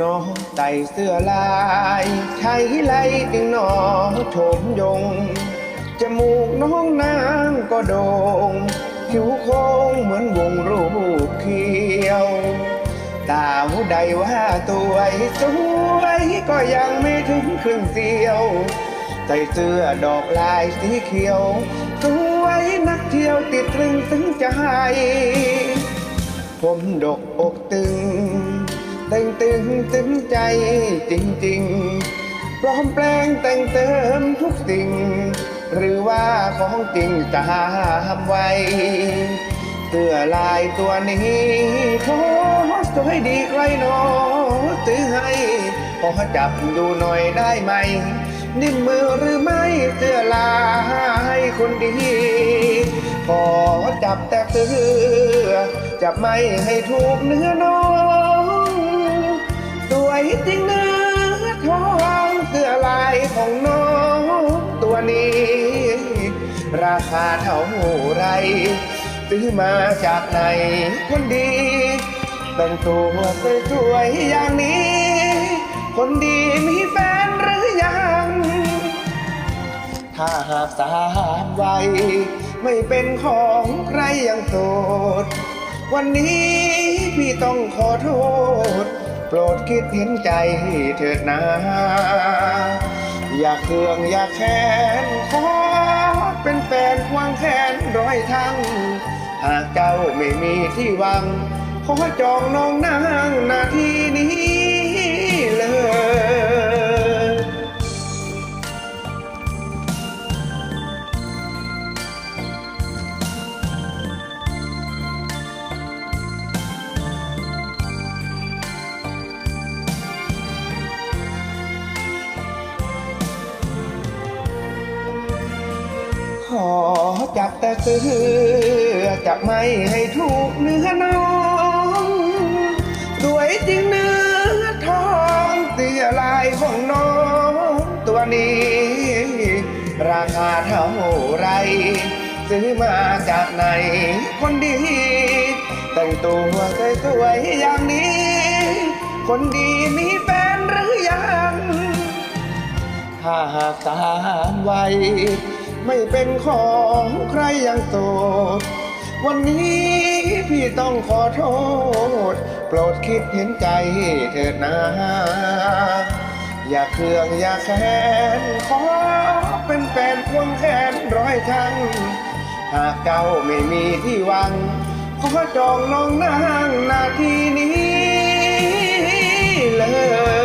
น้องใส่เสื้อลายใช้ไหลจึงหนอโฉมยง จมูกน้องนางก็โด่งผิวโค้งเหมือนวงรูปเขียวตาหูใดว่าตัวสวยก็ยังไม่ถึงครึ่งเสียว ใส่เสื้อดอกลายสีเขียว สวยนักเที่ยวติดตรึงถึงใจ ผมดกอกตึง ตึงตึงใจจริงๆพร้อมแปลงแต่งเติมทุกสิ่ง หรือว่าของจริงตามไว้เสื้อลายตัวนี้โทสวยดีใครหนอซื้อให้ขอจับดูหน่อยได้ไหม นิ่มมือหรือไม่เสื้อลายคนดีขอจับแต่เสื้อจับไม่ให้ถูกเนื้อน้อง วยจริงเนื้อทองเสื้อลายของน้องตัวนี้ ราคาเท่าไรซื้อมาจากไหนคนดีแต่งตัวสวยๆอย่างนี้ คนดีมีแฟนหรือยัง ถ้าหากสามวัยไม่เป็นของใครยังโสด วันนี้พี่ต้องขอโทษ รดคิดเห็นใจเถิดนะอย่าเคืองอย่าแค้นขอเป็นแฟนควางแค้นร้อยทั้ง หากเจ้าไม่มีที่วัง ขอจองน้องนางนาทีนี้ จับแต่เสื้อจับไม่ให้ถูกเนื้อน้องสวยจริงเนื้อทองเสื้อลายของน้องตัวนี้ ราคาเท่าไร ซื้อมาจากไหนคนดี แต่งตัวสวยๆอย่างนี้ คนดีมีแฟนหรือยัง ถ้าหากตามวัย ไม่เป็นของใครยังโสด วันนี้พี่ต้องขอโทษ โปรดคิดเห็นใจเถิดนะ อย่าเครื่องอย่าแค้นขอเป็นแฟนควงแขนร้อยครั้ง หากเจ้าไม่มีที่หวัง ขอจองน้องนางนาทีนี้เลย